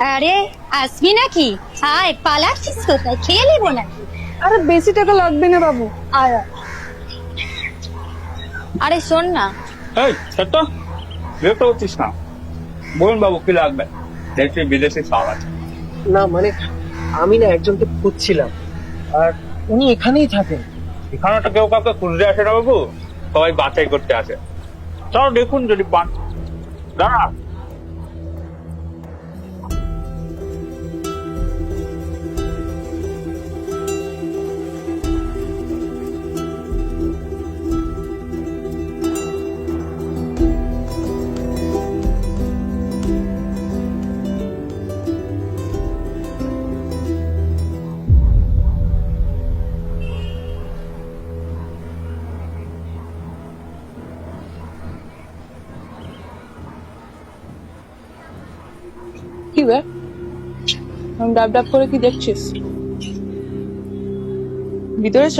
আরে আসবি নাকি? আয় পালাচ্ছিস কোথায়? খেয়ে নেব নাকি? আরে বেশি টাকা লাগবে না বাবু। আয় আয়। আরে শোন না। এই ছোট্ট বিরক্ত করছিস না? বলুন বাবু কি লাগবে? দেখছি বিদেশি সব আছে। না মানে আমি না একজনকে খুঁজছিলাম। আর উনি এখানেই থাকেন। এখানে তো কেউ কাউকে খুঁজতে আসে না বাবু। সবাই বাছাই করতে আসে। চলো দেখুন যদি পান। দাঁড়া। কি বে? ডাব ডাব করে কি দেখছিস? ভিতরে চ।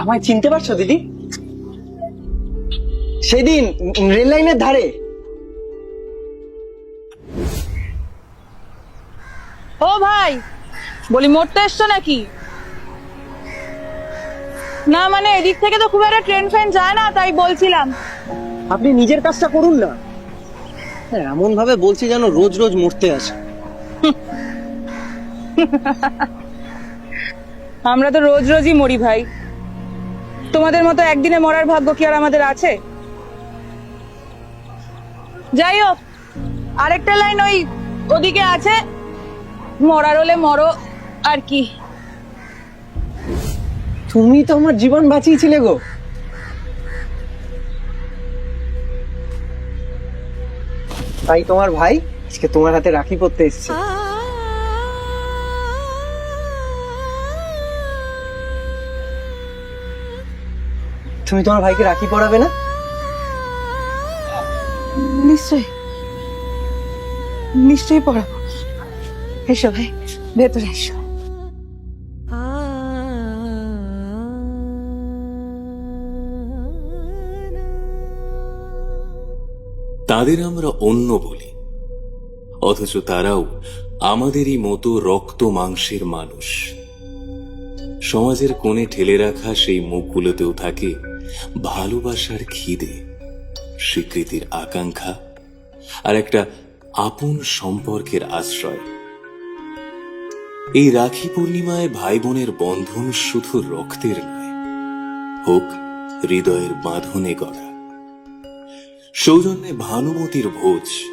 আমায় চিনতে পারছ দিদি? সেদিন রেল লাইনের ধারে। ও ভাই বলি মরতে এসছো নাকি? না মানে এদিক থেকে তো খুব একটা ট্রেন ফ্রেন যায় না তাই বলছিলাম। আপনি নিজের কাজটা করুন না। এমন ভাবে বলছি যেন রোজ রোজ মরতে আসে। আমরা তো রোজ রোজই মরি ভাই। তোমাদের মতো একদিনে মরার ভাগ্য কি আর আমাদের আছে? যাই হোক আরেকটা লাইন ওই ওদিকে আছে মরার হলে মরো আর কি। তুমি তো আমার জীবন বাঁচিয়েছিলে গো। তাই তোমার ভাই আজকে তোমার হাতে রাখি পড়তে এসেছে। তুমি তোমার ভাইকে রাখি পড়াবে না? নিশ্চয় নিশ্চয়ই পড়াবো এসো ভাই ভেতরে এসো। তাদের আমরা অন্য বলি। অথচ তারাও আমাদেরই মতো রক্ত মাংসের মানুষ। সমাজের কোণে ঠেলে রাখা সেই মুখগুলোতেও থাকে ভালোবাসার খিদে, স্বীকৃতির আকাঙ্ক্ষা আর একটা আপন সম্পর্কের আশ্রয়। এই রাখি পূর্ণিমায় ভাই বোনের বন্ধন শুধু রক্তের নয়, হোক হৃদয়ের বাঁধনে গড়া। সৌজন্যে ভানুমতির ভোজ।